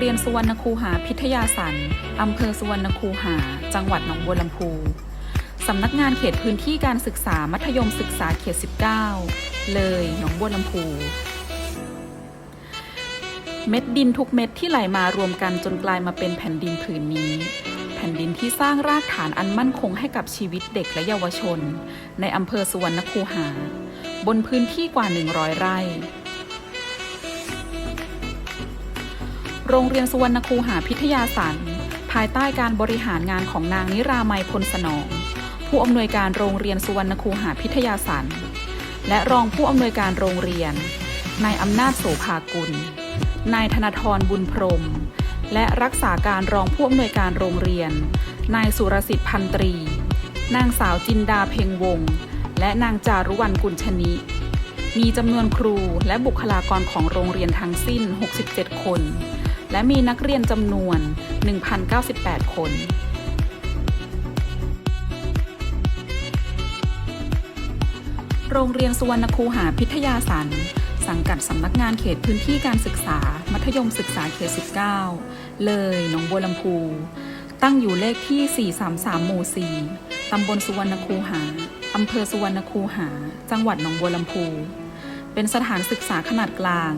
เรียนสุวรรณคูหาพิทยาสันอำเภอสุวรรณคูหา จังหวัดหนองบัวลำพูสำนักงานเขตพื้นที่การศึกษามัธยมศึกษาเขต 19 เลยหนองบัวลำพู เม็ดดินทุกเม็ดที่ไหลมารวมกันจนกลายมาเป็นแผ่นดินผืนนี้ แผ่นดินที่สร้างรากฐานอันมั่นคงให้กับชีวิตเด็กและเยาวชน ในอำเภอสุวรรณคูหา บนพื้นที่กว่า 100 ไร่ โรงเรียนสุวรรณคูหาพิทยาสันภายใต้การบริหารงานของนางนิรามัยพลสนอง ผู้อำนวยการโรงเรียนสุวรรณคูหาพิทยาสันและรองผู้อำนวยการโรงเรียน นายอำนาจโสภากุล นายธนทรบุญพรม และรักษาการรองผู้อำนวยการโรงเรียน นายสุรสิทธิ์พันตรี นางสาวจินดาเพ็งวงศ์และนางจารุวรรณกุลชนิ มีจำนวนครูและบุคลากรของโรงเรียนทั้งสิ้น 67 คน และมีนักเรียนจำนวน 1,098 คนโรงเรียนสุวรรณคูหาพิทยาสัน สังกัดสำนักงานเขตพื้นที่การศึกษา มัธยมศึกษาเขต 19 เลยหนองบัวลำพู ตั้งอยู่เลขที่ 433 หมู่ 4 ตำบลสุวรรณคูหา อำเภอสุวรรณคูหา จังหวัดหนองบัวลำพู เป็นสถานศึกษาขนาดกลาง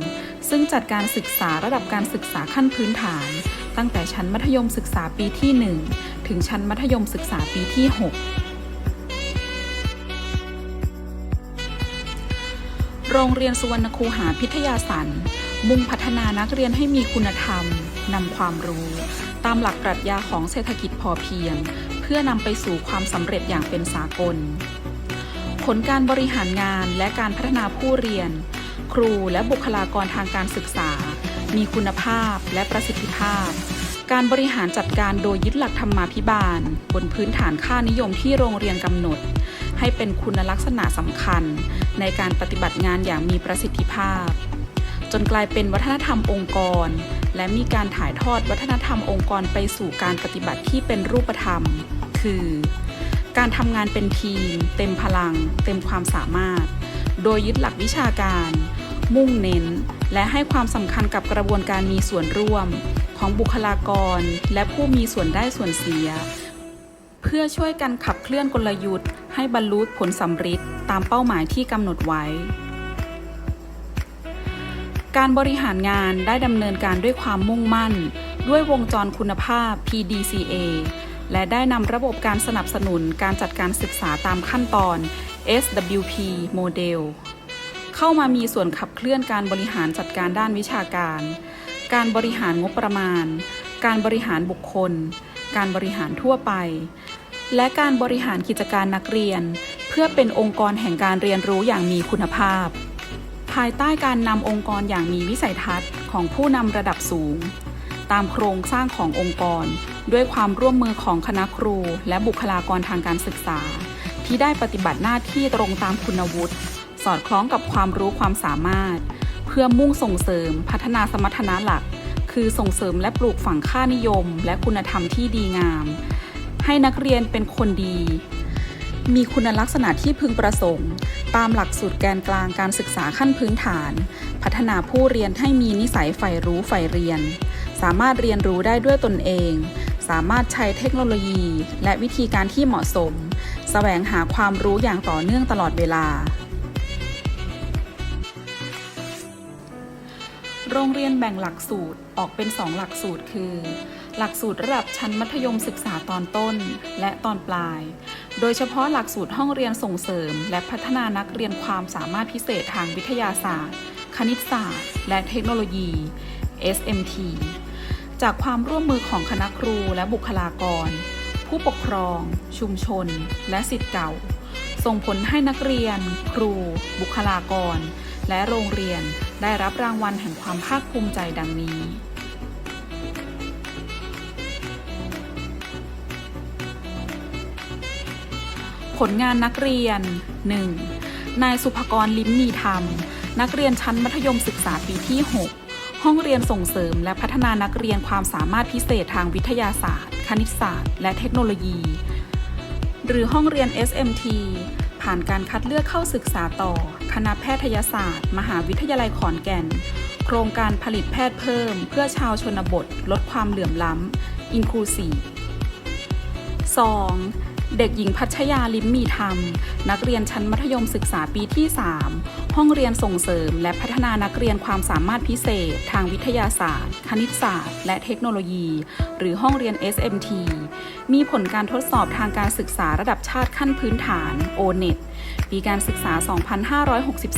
ซึ่งจัดการศึกษาระดับการศึกษาขั้นพื้นฐาน ตั้งแต่ชั้นมัธยมศึกษาปีที่ 1 ถึงชั้นมัธยมศึกษาปีที่ 6 โรงเรียนสุวรรณคูหาพิทยาสันมุ่งพัฒนานักเรียนให้มีคุณธรรมนำความรู้ ตามหลักปรัชญาของเศรษฐกิจพอเพียง เพื่อนำไปสู่ความสำเร็จอย่างเป็นสากล ผลการบริหารงานและการพัฒนาผู้เรียน ครูและบุคลากรทางการศึกษา มีคุณภาพและประสิทธิภาพ การบริหารจัดการโดยยึดหลักธรรมาภิบาล บนพื้นฐานค่านิยมที่โรงเรียนกำหนด ให้เป็นคุณลักษณะสำคัญ ในการปฏิบัติงานอย่างมีประสิทธิภาพ จนกลายเป็นวัฒนธรรมองค์กร และมีการถ่ายทอดวัฒนธรรมองค์กรไปสู่การปฏิบัติที่เป็นรูปธรรม คือ การทำงานเป็นทีม เต็มพลัง เต็มความสามารถ โดยยึดหลักวิชาการ มุ่งเน้น และให้ความสำคัญกับกระบวนการมีส่วนร่วม ของบุคลากร และผู้มีส่วนได้ส่วนเสีย เพื่อช่วยกันขับเคลื่อนกลยุทธ์ ให้บรรลุผลสำเร็จตามเป้าหมายที่กำหนดไว้ การบริหารงานได้ดำเนินการด้วยความมุ่งมั่น ด้วยวงจรคุณภาพ PDCA และได้นำระบบการสนับสนุนการจัดการศึกษาตามขั้นตอน SWP โมเดลเข้ามามีส่วนขับเคลื่อนการบริหารจัดการด้านวิชาการ การบริหารงบประมาณ การบริหารบุคคล การบริหารทั่วไป และการบริหารกิจการนักเรียน เพื่อเป็นองค์กรแห่งการเรียนรู้อย่างมีคุณภาพ ภายใต้การนำองค์กรอย่างมีวิสัยทัศน์ของผู้นำระดับสูง ตามโครงสร้างขององค์กร ด้วยความร่วมมือของคณะครู และบุคลากรทางการศึกษา ที่ได้ปฏิบัติหน้าที่ตรงตามคุณวุฒิสอดคล้องกับความรู้ความสามารถ เพื่อมุ่งส่งเสริมพัฒนาสมรรถนะหลัก คือส่งเสริมและปลูกฝังค่านิยม และคุณธรรมที่ดีงาม ให้นักเรียนเป็นคนดี มีคุณลักษณะที่พึงประสงค์ ตามหลักสูตรแกนกลางการศึกษาขั้นพื้นฐาน พัฒนาผู้เรียนให้มีนิสัยใฝ่รู้ใฝ่เรียน สามารถเรียนรู้ได้ด้วยตนเอง สามารถใช้เทคโนโลยี และวิธีการที่เหมาะสม แสวงหาความรู้อย่างต่อเนื่องตลอดเวลา โรงเรียนแบ่งหลักสูตรออกเป็น2หลักสูตรคือ หลักสูตรระดับชั้นมัธยมศึกษาตอนต้น และตอนปลาย โดยเฉพาะหลักสูตรห้องเรียนส่งเสริม และพัฒนานักเรียนความสามารถพิเศษทางวิทยาศาสตร์ คณิตศาสตร์ และเทคโนโลยี SMT จากความร่วมมือของคณะครูและบุคลากร ผู้ปกครอง ชุมชน และสิทธิ์เก่า ส่งผลให้นักเรียน ครู บุคลากร และโรงเรียนได้รับรางวัลแห่งความภาคภูมิใจดังนี้ ผลงานนักเรียน 1. นายสุภกรลิ้มมีธรรม นักเรียนชั้นมัธยมศึกษาปีที่ 6 ห้องเรียนส่งเสริมและพัฒนานักเรียนความสามารถพิเศษทางวิทยาศาสตร์ คณิตศาสตร์ และเทคโนโลยี หรือห้องเรียน SMT ผ่านการคัดเลือกเข้าศึกษาต่อ คณะแพทยศาสตร์ มหาวิทยาลัยขอนแก่น โครงการผลิตแพทย์เพิ่ม เพื่อชาวชนบท ลดความเหลื่อมล้ำ Inclusive 2. เด็กหญิงพัชยาลิมมีธรรม นักเรียนชั้นมัธยมศึกษาปีที่ 3 ห้องเรียนส่งเสริม และพัฒนานักเรียนความสามารถพิเศษ ทางวิทยาศาสตร์ คณิตศาสตร์ และเทคโนโลยี หรือห้องเรียน SMT มีผลการทดสอบทางการศึกษาระดับชาติขั้นพื้นฐาน O-NET ปีการศึกษา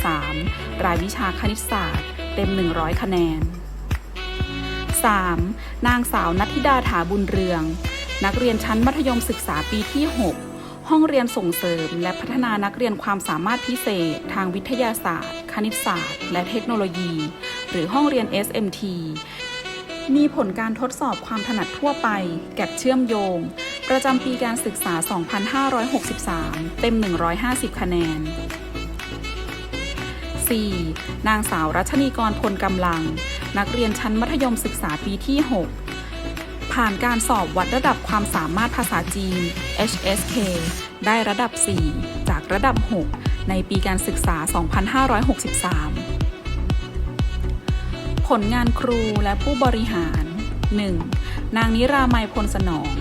2563 รายวิชาคณิตศาสตร์ เต็ม 100 คะแนน 3. นางสาวนัทธิดาถาบุญเรือง นักเรียนชั้นมัธยมศึกษาปีที่ 6 ห้องเรียนส่งเสริม และพัฒนานักเรียนความสามารถพิเศษ ทางวิทยาศาสตร์ คณิตศาสตร์ และเทคโนโลยี หรือห้องเรียน SMT มีผลการทดสอบความถนัดทั่วไป แกะเชื่อมโยง ประจำปีการศึกษา 2563 เต็ม 150 คะแนน 4. นางสาวรัชนีกรพลกำลัง นักเรียนชั้นมัธยมศึกษาปีที่ 6 ผ่านการสอบวัดระดับความสามารถภาษาจีน HSK ได้ระดับ 4 จากระดับ 6 ในปีการศึกษา 2563 ผลงานครูและผู้บริหาร 1. นางนิรามัยพลสนอง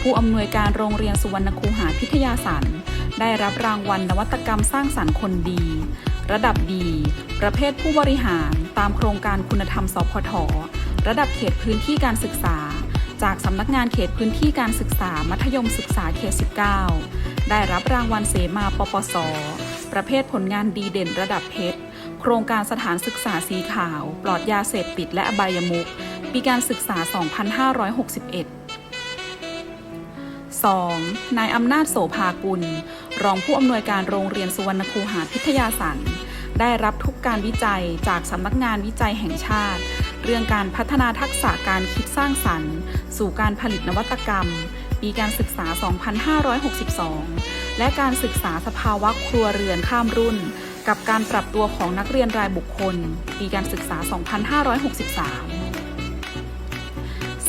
ผู้อำนวยการโรงเรียนสุวรรณคูหาพิทยาสันได้รับรางวัลนวัตกรรมสร้างสรรค์คนดี ระดับดี ประเภทผู้บริหารตามโครงการคุณธรรมสพทระดับเขตพื้นที่การศึกษา จากสำนักงานเขตพื้นที่การศึกษามัธยมศึกษาเขต 19 ได้รับรางวัลเสมาปปส ประเภทผลงานดีเด่นระดับเพชร โครงการสถานศึกษาสีขาว ปลอดยาเสพติดและอบายมุขปีการศึกษา 2561 2. นายอำนาจโสภากุล รองผู้อำนวยการโรงเรียนสุวรรณคูหาพิทยาสันได้รับทุกการวิจัยจากสำนักงานวิจัยแห่งชาติ เรื่องการพัฒนาทักษะการคิดสร้างสรรค์ สู่การผลิตนวัตกรรม ปีการศึกษา 2562 และการศึกษาสภาวะครัวเรือนข้ามรุ่น กับการปรับตัวของนักเรียนรายบุคคล ปีการศึกษา 2563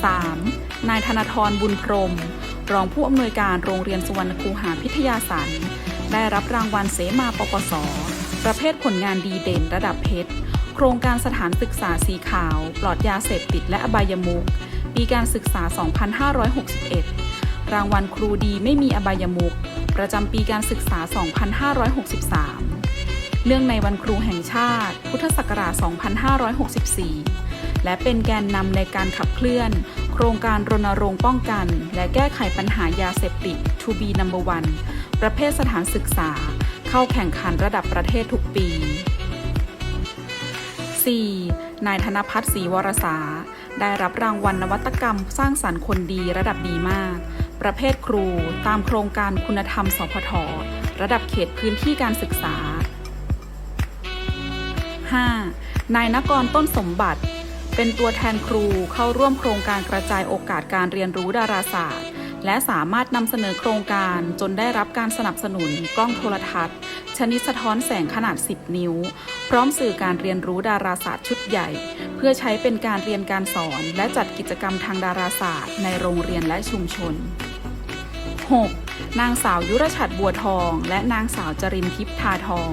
3. นายธนทรบุญพรม รองผู้อำนวยการโรงเรียนสุวรรณคูหาพิทยาสันได้รับรางวัลเสมาปปส ประเภทผลงานดีเด่นระดับเพชร โครงการสถานศึกษาสีขาว ปลอดยาเสพติดและอบายมุข ปีการศึกษา 2561 รางวัลครูดีไม่มีอบายมุขประจำปีการศึกษา 2563เนื่องในวันครูแห่งชาติ พุทธศักราช 2564 และเป็นแกนนำในการขับเคลื่อน โครงการรณรงค์ป้องกัน และแก้ไขปัญหายาเสพติด To be number one ประเภทสถานศึกษา เข้าแข่งขันระดับประเทศทุกปี 4. นายธนพัฒน์ศรีวรสา ได้รับรางวัลนวัตกรรม สร้างสรรค์คนดีระดับดีมาก ประเภทครู ตามโครงการคุณธรรม สพท ระดับเขตพื้นที่การศึกษา 5. นายนกรต้นสมบัติ เป็นตัวแทนครูเข้าร่วมโครงการกระจายโอกาสการเรียนรู้ดาราศาสตร์ และสามารถนำเสนอโครงการจนได้รับการสนับสนุนกล้องโทรทัศน์ ชนิดสะท้อนแสงขนาด 10 นิ้ว พร้อมสื่อการเรียนรู้ดาราศาสตร์ชุดใหญ่ เพื่อใช้เป็นการเรียนการสอน และจัดกิจกรรมทางดาราศาสตร์ ในโรงเรียนและชุมชน 6. นางสาวยุรชัดบัวทอง และนางสาวจรินทิพย์ทาทอง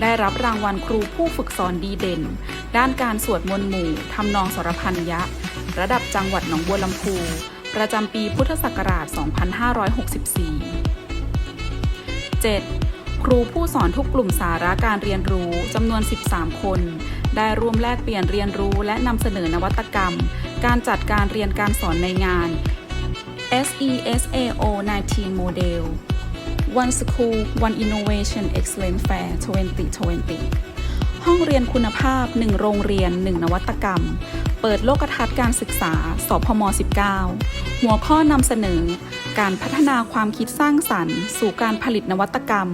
ได้รับรางวัลครูผู้ฝึกสอนดีเด่น ด้านการสวดมนต์หมู่ทำนองสรพันยะ ระดับจังหวัดหนองบัวลำพู ประจำปีพุทธศักราช 2564 7. ครูผู้สอนทุกกลุ่มสาระการเรียนรู้จำนวน 13 คน ได้ร่วมแลกเปลี่ยนเรียนรู้และนำเสนอนวัตกรรม การจัดการเรียนการสอนในงาน SESAO 19 Model One School One Innovation Excellence Fair 2020 ห้องเรียนคุณภาพ 1 โรงเรียน 1 นวัตกรรม เปิดโลกทัศน์การศึกษา สพม 19 หัวข้อนำเสนอ การพัฒนาความคิดสร้างสรรค์ สู่การผลิตนวัตกรรม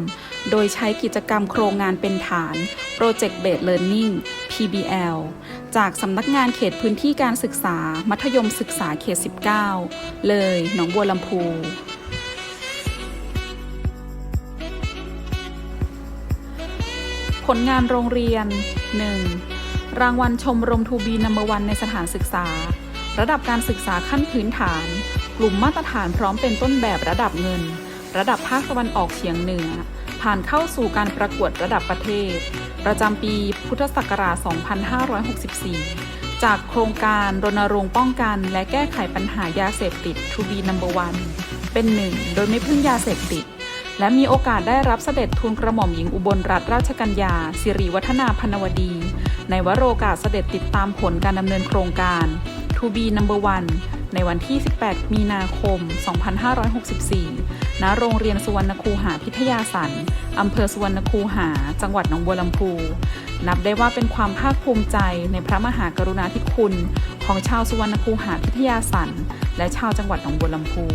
โดยใช้กิจกรรมโครงงานเป็นฐาน Project Based Learning PBL จากสำนักงานเขตพื้นที่การศึกษา มัธยมศึกษาเขต 19 เลย หนองบัวลำพู ผลงานโรงเรียน 1. รางวัลชมรมทูบีนัมเบอร์วันในสถานศึกษา ระดับการศึกษาขั้นพื้นฐาน กลุ่มมาตรฐานพร้อมเป็นต้นแบบระดับเงิน ระดับภาคตะวันออกเฉียงเหนือ ผ่านเข้าสู่การประกวดระดับประเทศ ประจำปีพุทธศักราช 2564 จากโครงการรณรงค์ป้องกัน และแก้ไขปัญหายาเสพติด To be number one เป็นหนึ่งโดยไม่พึ่งยาเสพติด และมีโอกาสได้รับเสด็จทูลกระหม่อมหญิงอุบลรัตนราชกัญญาสิริวัฒนาพนวดี ในวโรกาสเสด็จติดตามผลการดำเนินโครงการ To be number one ในวันที่ 18 มีนาคม 2564 ณโรงเรียนสุวรรณคูหาพิทยาสันอำเภอสุวรรณคูหา จังหวัดหนองบัวลำพู นับได้ว่าเป็นความภาคภูมิใจในพระมหากรุณาธิคุณ ของชาวสุวรรณคูหาพิทยาสันและชาวจังหวัดหนองบัวลำพู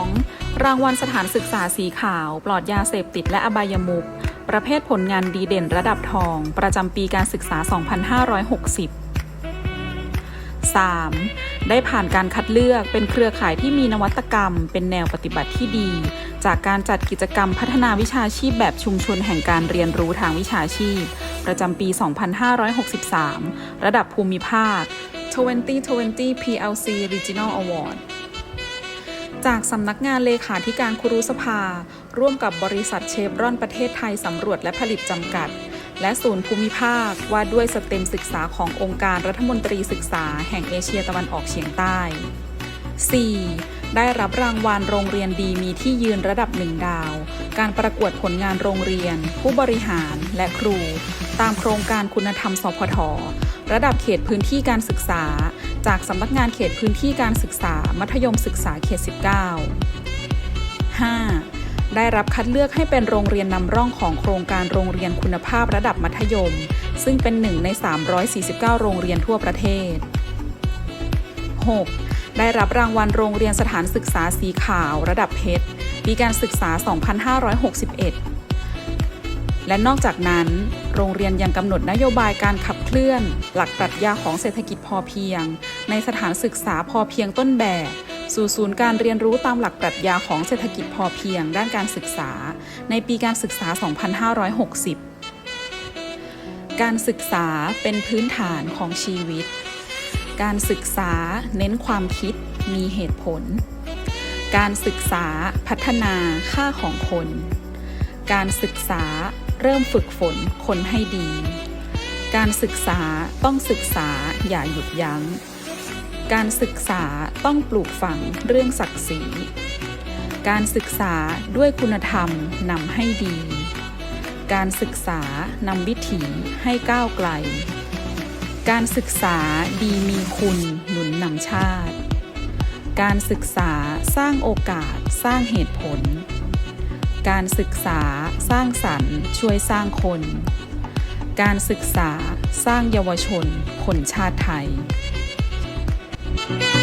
2. รางวัลสถานศึกษาสีขาว ปลอดยาเสพติดและอบายมุขประเภทผลงานดีเด่นระดับทอง ประจำปีการศึกษา 2560 3. ได้ผ่านการคัดเลือกเป็นเครือข่ายที่มีนวัตกรรม เป็นแนวปฏิบัติที่ดี จากการจัดกิจกรรมพัฒนาวิชาชีพแบบชุมชนแห่งการเรียนรู้ทางวิชาชีพ ประจำปี 2563 ระดับภูมิภาค 2020 PLC Regional Award จากสำนักงานเลขาธิการครูสภา ร่วมกับบริษัทเชฟรอนประเทศไทยสำรวจและผลิตจำกัด และศูนย์ภูมิภาคว่าด้วยสเต็มศึกษาขององค์การรัฐมนตรีศึกษาแห่งเอเชียตะวันออกเฉียงใต้ 4. ได้รับรางวัลโรงเรียนดีมีที่ยืนระดับหนึ่งดาว การประกวดผลงานโรงเรียน ผู้บริหารและครู ตามโครงการคุณธรรมสพทระดับเขตพื้นที่การศึกษา จากสำนักงานเขตพื้นที่การศึกษา มัธยมศึกษาเขต 19 5. ได้รับคัดเลือกให้เป็นโรงเรียนนำร่องของโครงการโรงเรียนคุณภาพระดับมัธยม ซึ่งเป็นหนึ่งใน 349 โรงเรียนทั่วประเทศ 6. ได้รับรางวัลโรงเรียนสถานศึกษาสีขาว ระดับเพชรปีการศึกษา 2561 และนอกจากนั้น โรงเรียนยังกำหนดนโยบายการขับเคลื่อน หลักปรัชญาของเศรษฐกิจพอเพียง ในสถานศึกษาพอเพียงต้นแบบ สู่ศูนย์การเรียนรู้ตามหลักปรัชญาของเศรษฐกิจพอเพียงด้านการศึกษา ในปีการศึกษา 2560 การศึกษาเป็นพื้นฐานของชีวิต การศึกษาเน้นความคิดมีเหตุผล การศึกษาพัฒนาค่าของคน การศึกษาเริ่มฝึกฝนคนให้ดี การศึกษาต้องศึกษาอย่าหยุดยัง้ง การศึกษาต้องปลูกฝังเรื่องศักดิ์ศรี การศึกษาด้วยคุณธรรมนำให้ดี การศึกษานำวิถีให้ก้าวไกล การศึกษาดีมีคุณหนุนนำชาติ การศึกษาสร้างโอกาสสร้างเหตุผล การศึกษาสร้างสรรค์ช่วยสร้างคน การศึกษาสร้างเยาวชนคนชาติไทย Thank.